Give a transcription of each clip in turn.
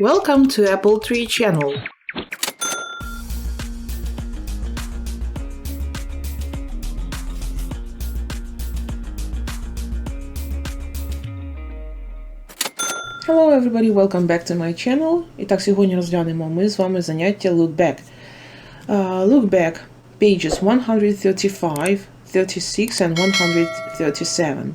Welcome to Apple Tree Channel. Hello everybody, welcome back to my channel. І так, сьогодні розглянемо ми з вами заняття Look Back. Uh, look Back, pages 135, 36 and 137.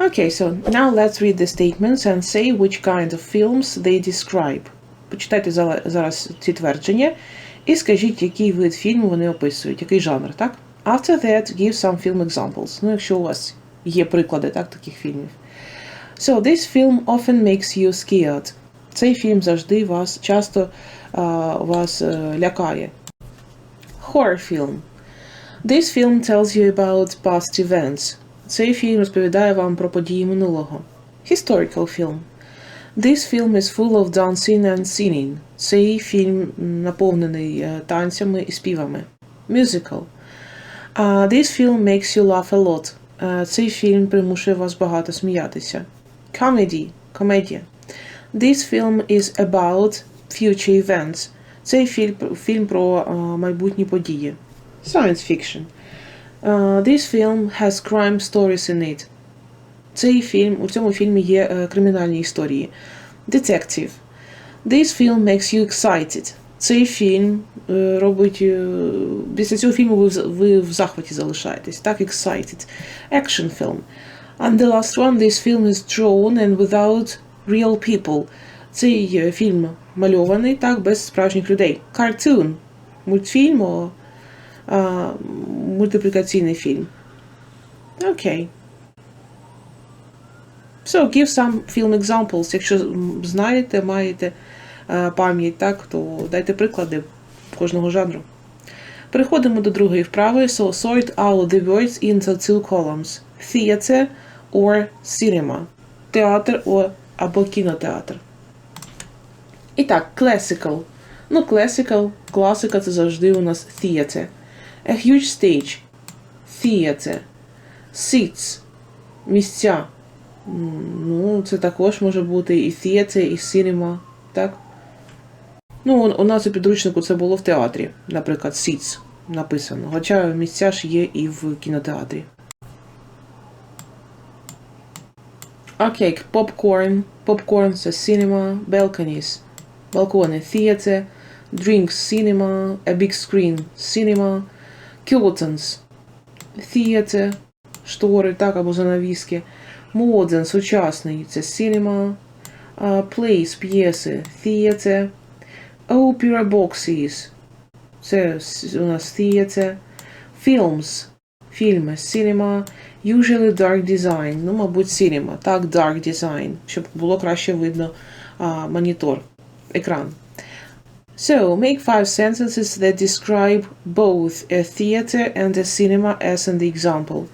Okay, so now let's read the statements and say which kind of films they describe. Почитайте зараз ці твердження і скажіть, який вид фільму вони описують, який жанр, так? After that, give some film examples. Ну, якщо у вас є приклади так, таких фільмів. So, this film often makes you scared. Цей фільм завжди вас часто а, вас е, лякає. Horror film. This film tells you about past events. Цей фільм розповідає вам про події минулого. Historical film. This film is full of dancing and singing. Цей фільм наповнений е, танцями і співами. Musical. Uh, this film makes you laugh a lot. Е, Цей фільм примушує вас багато сміятися. Comedy. Комедія. This film is about future events. Цей фільм, фільм про е, майбутні події. Science fiction. Uh, this film has crime stories in it. Цей фільм, у цьому фільмі є е, кримінальні історії. Detective. This film makes you excited. Цей фільм е, робить. е, після цього фільму ви, в- ви в захваті залишаєтесь. Так, excited. Action film. And the last one, this film is drawn and without real people. Цей е, фільм мальований так, без справжніх людей. Cartoon. Мультфільм, о, а, мультиплікаційний фільм. Окей. So, give some film examples. Якщо знаєте, маєте е, пам'ять, так, то дайте приклади кожного жанру. Переходимо до другої вправи. So, sort out the words into two columns. Theater or cinema. Театр або кінотеатр. І так, classical. Ну, classical, класика це завжди у нас theater. A huge stage. Theater. Seats. Місця. Ну, це також може бути і theater, і cinema. Так? Ну, у- нас у підручнику це було в театрі, наприклад, seats написано. Хоча місця ж є і в кінотеатрі. Окей, popcorn. Popcorn це cinema, balconies. Балкони theater, drinks cinema, a big screen cinema, curtains theater, штори, так, або занавіски. Modern, сучасний це cinema, uh, plays, п'єси, theater, opera boxes, це у нас theater, films, фільми, cinema, usually dark design, ну, мабуть, cinema, так, dark design, щоб було краще видно а, монітор, екран. So, make five sentences that describe both a theater and a cinema as the example.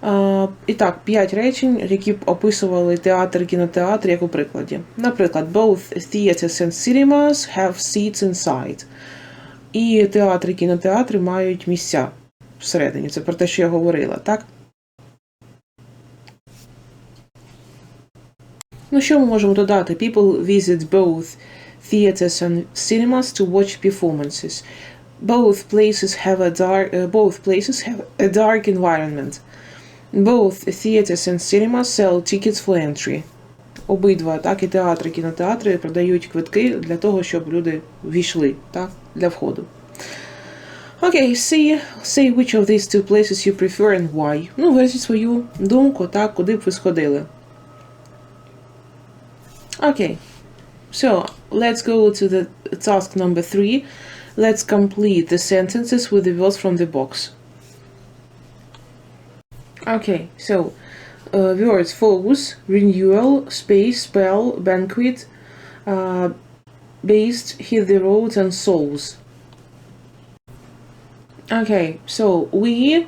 А, і так, п'ять речень, які б описували театр кінотеатр, як у прикладі. Наприклад, both theaters and cinemas have seats inside. І театр і кінотеатри мають місця всередині. Це про те, що я говорила, так? Ну, що ми можемо додати? People visit both theaters and cinemas to watch performances. Both places have a dark uh, both places have a dark environment. Both theaters and cinemas sell tickets for entry. Обидва, так і театри, і кінотеатри продають квитки для того, щоб люди війшли, так, для входу. Окей, see, say which of these two places you prefer and why. Ну, виразіть свою думку, так, куди б ви сходили. Okay, so let's go to the task number three. Let's complete the sentences with the words from the box. Okay, so uh, words focus, renewal, space, spell, banquet, uh, based, hit the roads, and souls. Okay, so we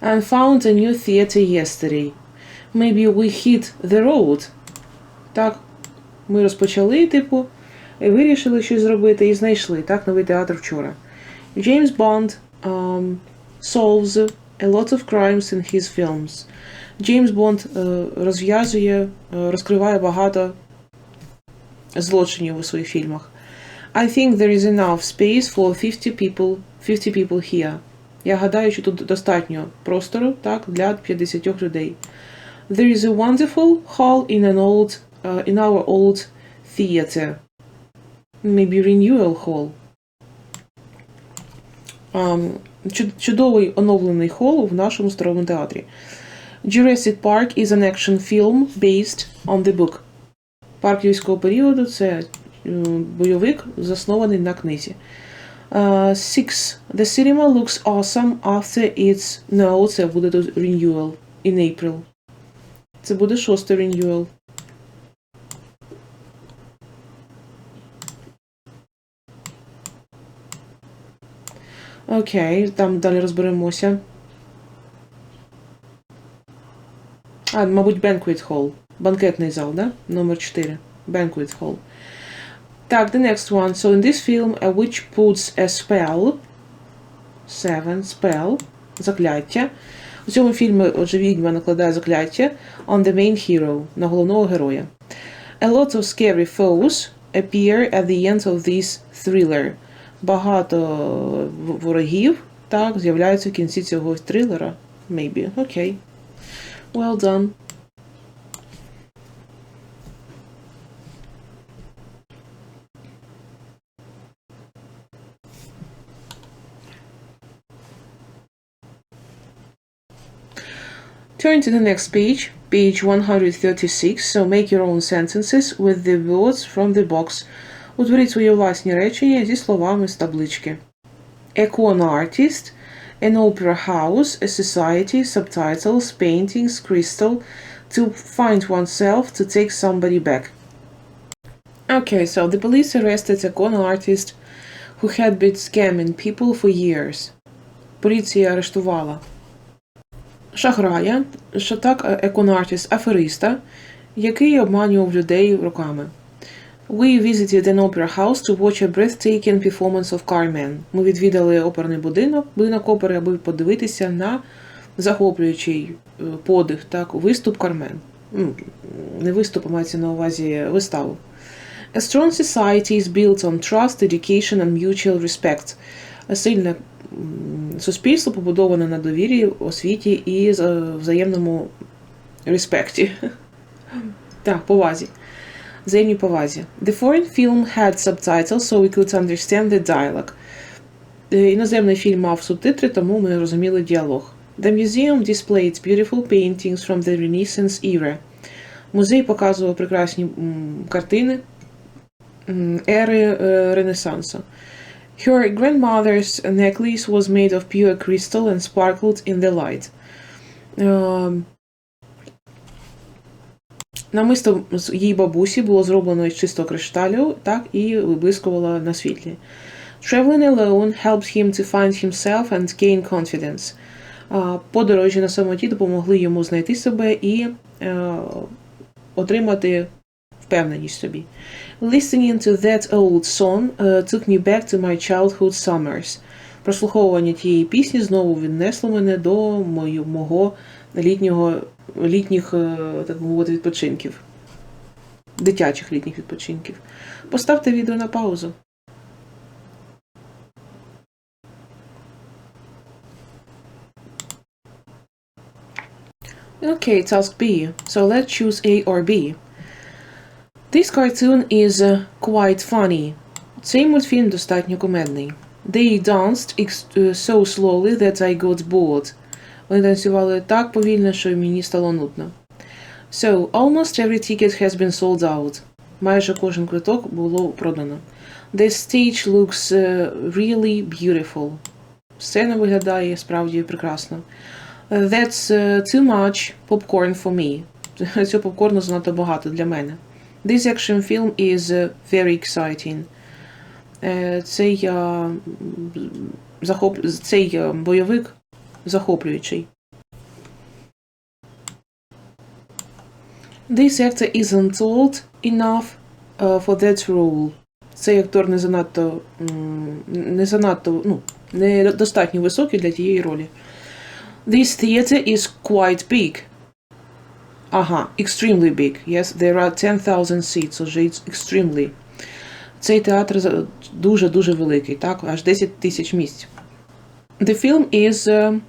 and found a new theater yesterday. Maybe we hit the road. Так, ми розпочали, типу, і вирішили щось зробити і знайшли так новий театр вчора. James Bond um, solves a lot of crimes in his films. Джеймс Бонд розв'язує, е, розкриває багато злочинів у своїх фільмах. I think there is enough space for 50 people, 50 people here. Я гадаю, що тут достатньо простору так, для 50 людей. There is a wonderful hall in an old uh, in our old theater. Maybe renewal hall. Um, чудовий оновлений хол в нашому старому театрі. Jurassic Park is an action film based on the book. Парк юрського періоду це е, бойовик, заснований на книзі. Uh, six. The cinema looks awesome after its... No, це буде renewal in April. Це буде шостий renewal. Окей, там далі розберемося. А, мабуть, Banquet Hall. Банкетний зал, да? Номер 4. Banquet Hall. Так, the next one. So in this film, a witch puts a spell. Seven. Spell. Закляття. У цьому фільмі, отже, відьма накладає закляття on the main hero, на головного героя. A lot of scary foes appear at the end of this thriller. Багато в- ворогів, так, з'являються в кінці цього трилера. Maybe. Окей. Well done. Turn to the next page, page 136. So make your own sentences with the words from the box. Утворіть свої власні речення зі словами з таблички. A artist, an opera house, a society, subtitles, paintings, crystal, to find oneself, to take somebody back. Okay, so the police arrested a con artist who had been scamming people for years. Поліція арештувала шахрая, що так еконартіст, афериста, який обманював людей роками. We visited an opera house to watch a breathtaking performance of Carmen. Ми відвідали оперний будинок, будинок опери, аби подивитися на захоплюючий е, подих, так, виступ Кармен. Не виступ, а мається на увазі виставу. A strong society is built on trust, education and mutual respect. Сильне суспільство побудоване на довірі, освіті і е, взаємному респекті. Так, повазі. Взаємній повазі. The foreign film had subtitles, so we could understand the dialogue. Е, Іноземний фільм мав субтитри, тому ми розуміли діалог. The museum displayed beautiful paintings from the Renaissance era. Музей показував прекрасні м, картини м, ери е, Ренесансу. Her grandmother's necklace was made of pure crystal and sparkled in the light. Намисто з її бабусі було зроблено із чистого кришталю, так і виблискувало на світлі. Traveling alone helped him to find himself and gain confidence. Подорожі на самоті допомогли йому знайти себе і е, отримати впевненість собі. Listening to that old song uh, took me back to my childhood summers. Прослуховування тієї пісні знову віднесло мене до мого літнього, літніх, е, так мовити, відпочинків. Дитячих літніх відпочинків. Поставте відео на паузу. Okay, task B. So let's choose A or B. This cartoon is uh, quite funny. Цей мультфільм достатньо кумедний. They danced uh, so slowly that I got bored. Вони танцювали так повільно, що мені стало нудно. So, almost every ticket has been sold out. Майже кожен квиток було продано. The stage looks uh, really beautiful. Сцена виглядає справді прекрасно. Uh, That's uh, too much popcorn for me. Цього попкорну занадто багато для мене. This action film is very exciting. Е, Цей, е, захоп... цей е, бойовик захоплюючий. This actor isn't old enough uh, for that role. Цей актор не занадто, не занадто, ну, не достатньо високий для тієї ролі. This theater is quite big. Ага, extremely big. Yes, there are 10,000 seats, so it's extremely. Цей театр дуже-дуже великий, так, аж 10 тисяч місць. The film is uh,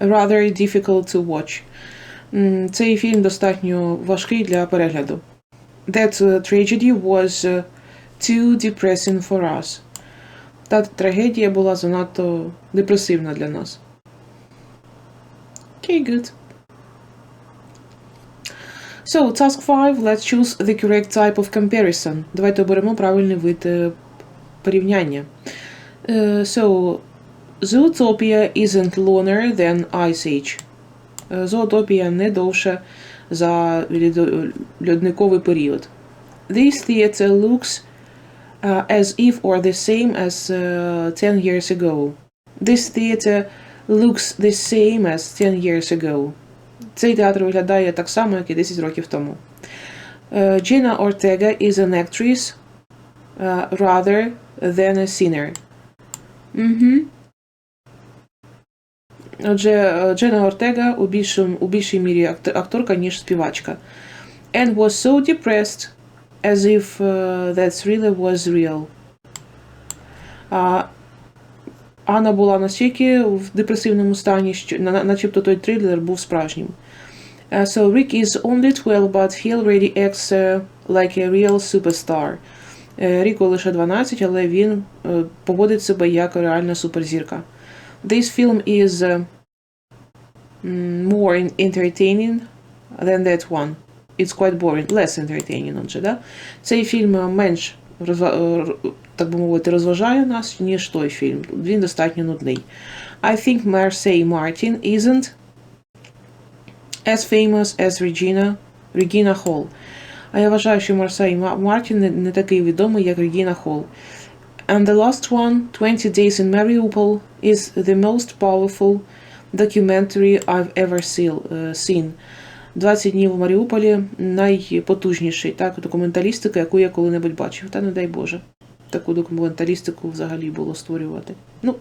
rather difficult to watch. Цей фільм достатньо важкий для перегляду. That uh, tragedy was uh, too depressing for us. Та трагедія була занадто депресивна для нас. Okay, good. So, task 5. Let's choose the correct type of comparison. Давайте оберемо правильний вид е, порівняння. Е, so, Zootopia isn't longer than Ice Age. Е, Зоотопія не довша за лідо- льодниковий період. This theater looks uh, as if or the same as uh, 10 years ago. This theater looks the same as 10 years ago. Цей театр виглядає так само, як і 10 років тому. Uh, Gina Ortega is an actress uh, rather than a singer. Угу. Отже, е, Джена Ортега у, більшому, у більшій мірі акторка, ніж співачка. And was so depressed as if uh, that really was real. А, Анна була настільки в депресивному стані, що на- на- начебто той трилер був справжнім. Uh, so Rick is only 12, but he already acts uh, like a real superstar. Е, Ріку лише 12, але він поводить себе як реальна суперзірка. This film is uh, more in- entertaining than that one. It's quite boring, less entertaining, отже, да? Цей фільм е, менш розва- е, р- так би мовити, розважає нас, ніж той фільм. Він достатньо нудний. I think Marseille Martin isn't as famous as Regina, Regina Hall. А я вважаю, що Марсей Ма- Мартін не, не такий відомий, як Регіна Холл. And the last one, 20 Days in Mariupol, is the most powerful documentary I've ever see- е, seen. 20 днів у Маріуполі найпотужніший, так, документалістика, яку я коли-небудь бачив. Та не дай Боже. Таку документалістику взагалі було створювати. Ну,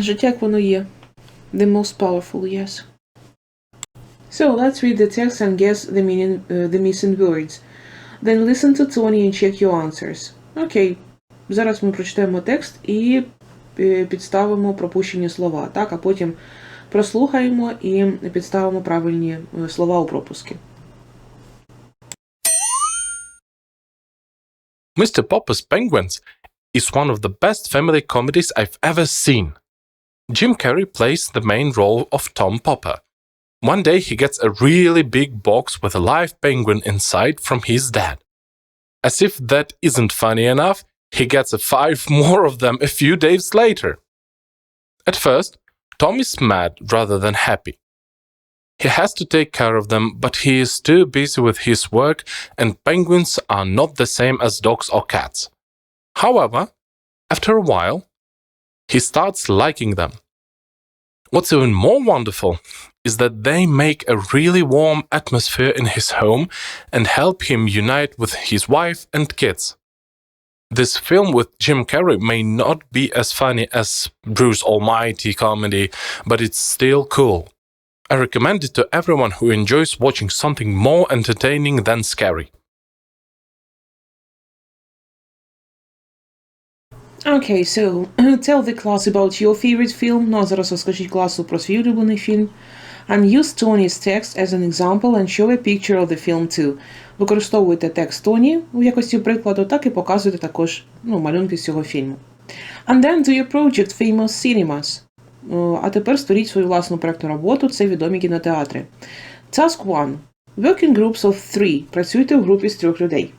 життя як воно є. The most powerful, yes. So let's read the text and guess the meaning, uh, the missing words. Then listen to Tony and check your answers. Окей. Зараз ми прочитаємо текст і е, підставимо пропущені слова, так, а потім прослухаємо і підставимо правильні е, слова у пропуски. Mr. Popper's Penguins is one of the best family comedies I've ever seen. Jim Carrey plays the main role of Tom Popper. One day he gets a really big box with a live penguin inside from his dad. As if that isn't funny enough, he gets five more of them a few days later. At first, Tom is mad rather than happy. He has to take care of them, but he is too busy with his work, and penguins are not the same as dogs or cats. However, after a while, he starts liking them. What's even more wonderful is that they make a really warm atmosphere in his home and help him unite with his wife and kids This film with Jim Carrey may not be as funny as Bruce Almighty comedy, but it's still cool. I recommend it to everyone who enjoys watching something more entertaining than scary. Okay, so tell the class about your favorite film. Ну, а зараз розкажіть класу про свій улюблений фільм. And use Tony's text as an example and show a picture of the film too. Використовуйте текст Тоні у якості прикладу, так і показуйте також ну, малюнки з цього фільму. And then do your project Famous Cinemas. А тепер створіть свою власну проектну роботу, це відомі кінотеатри. Task 1. Work in groups of three. Працюйте у групі з трьох людей.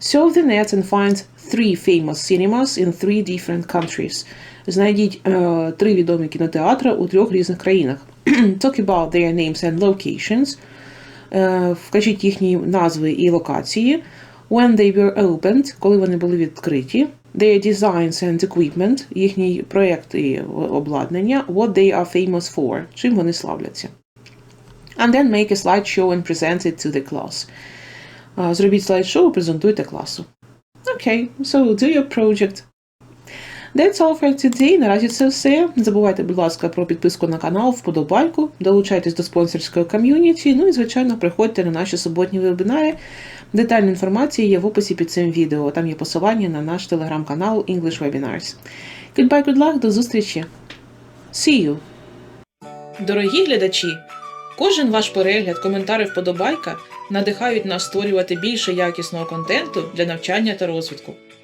Solve the net and find three famous cinemas in three different countries. Знайдіть е, три відомі кінотеатри у трьох різних країнах. Talk about their names and locations. Е, вкажіть їхні назви і локації. When they were opened, коли вони були відкриті. Their designs and equipment, їхній проєкт і обладнання. What they are famous for, чим вони славляться. And then make a slideshow and present it to the class. Зробіть слайд-шоу, презентуйте класу. Окей, so do your project. That's all for today. Наразі це все. Не забувайте, будь ласка, про підписку на канал, вподобайку, долучайтесь до спонсорської ком'юніті. Ну і, звичайно, приходьте на наші суботні вебінари. Детальна інформація є в описі під цим відео. Там є посилання на наш телеграм-канал English Webinars. Goodbye, good luck, до зустрічі. See you! Дорогі глядачі! Кожен ваш перегляд, коментар вподобайка надихають нас створювати більше якісного контенту для навчання та розвитку.